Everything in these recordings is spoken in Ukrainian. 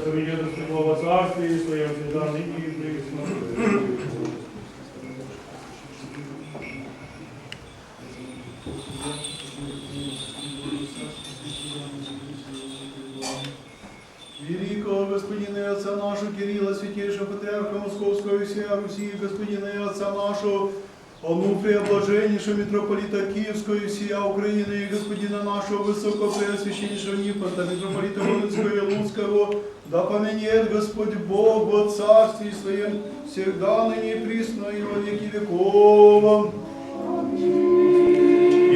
Поведет до Своем всегда ныне и присно. Великого Господина и Отца нашего Кирилла, святейшего патриарха Московского и Руси, Господина и Отца нашего, Онуфрия, блаженнейшего митрополита Киевского и всея Украины, и Господина нашего Высокопреосвященнейшего Ниппорта, митрополита Волынского и Луцкого, да поменяет Господь Бог во Царстве Своем, всегда ныне и присно и во веки веков.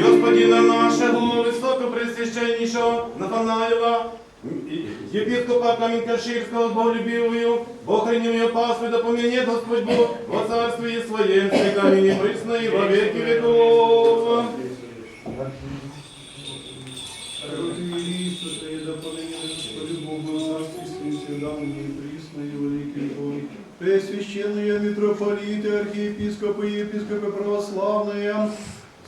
Господина нашого високопресвященнішого Нафанаєва, єпископа Камінь-Каширського, Боголюбивою, Бохреневою паствою, да помянет Господь Бог во царстве Своем, всегда ныне присно и во веки веков. Пресвященные митрополиты, архиепископы и епископы православные,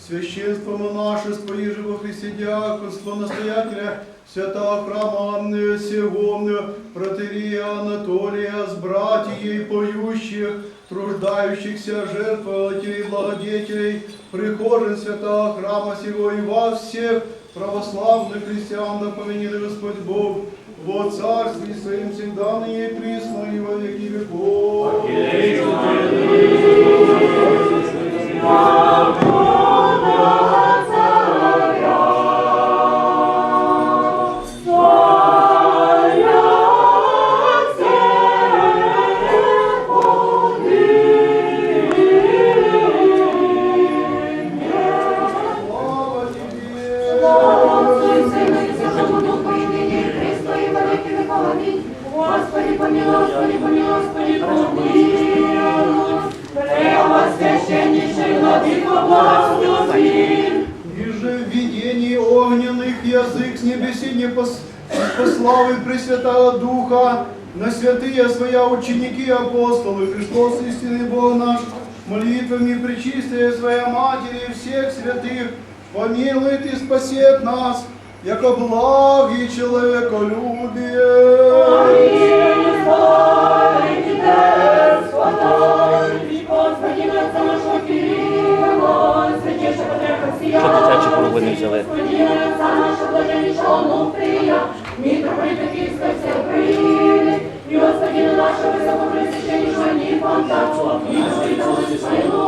священство, монашество, еже во Христе диаконство, настоятеля святого храма Анны сего, протерия Анатолия, с братьей поющих, труждающихся, жертвователей, благодетелей, прихожин святого храма сего и вас всех, православных христиан, да поменит Господь Бог, во царстве своим всегда ныне и присно и во веки веков. Господи, помилуй, Господи, помилуй, Господи, помилуй. Преосвященнейший владыко, благослови. Ниже в видении огненных язык с небеси не пос... по славе Пресвятого Духа, на святые своя ученики и апостолы, Христос истинный Бог наш, молитвами причистая своя Матери и всех святых, помилует и спасет нас, яко благий человеколюбие. Що дитячі половини взяли? Митрополита Киевского всей Украины, и Господина нашего Высокопресвященнейшего Нифонта, и Святого Луцкого,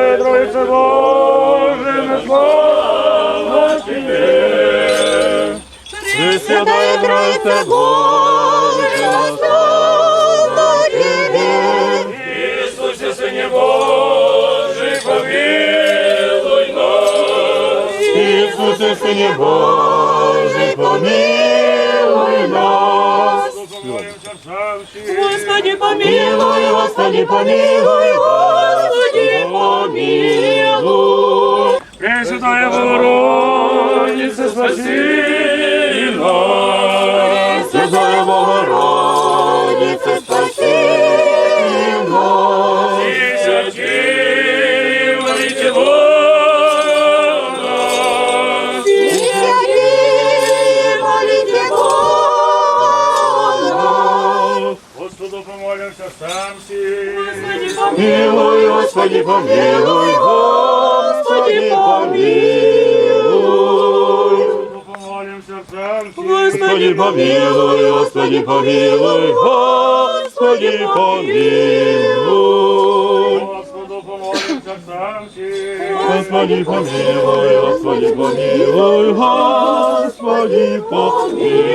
Пресвятая Троица Божия, слава тебе! Пресвятая Троица Божия, слава Тебе. Иисусе, Сыне Божий, помилуй нас! Иисусе, Сыне Божий, помилуй нас. Господи, помилуй, Помилуй, Господи, помилуй, Господи, Нас! Святая нас. И святые молите нас! Святые, молите Бога. Господу помолимся сам. Господи, Помилуй, Господи, помилуй, Господи, помилуй. Господи, помилуй, Господи помилуй, Господи помилуй. Господу помолимся сам. Господи помилуй, Господи помилуй, Господи помилуй.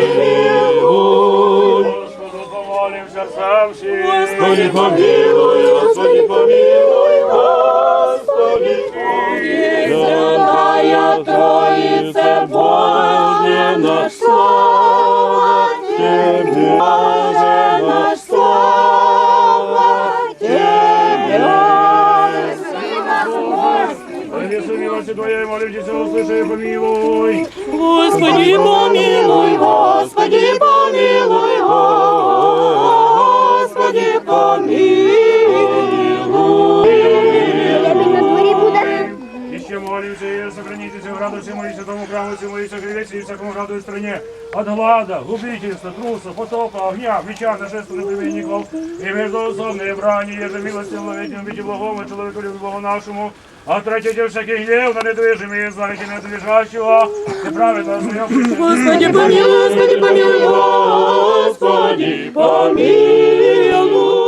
Господу помолимся сам. Господи помилуй, Господи помилуй, Jeżeli моей святому храму, всему и согревайте и всякому граду и стране от глада, губительства, труса, потопа, огня, меча, нашествия племенников и междоусобные брани, еже милости ловитим, бите благому, человеку Богу нашему, отвратите всякий гнев на недвижимые, знаете недвижащего, и праведно своем Господи помилуй, Господи помилуй, Господи помилуй.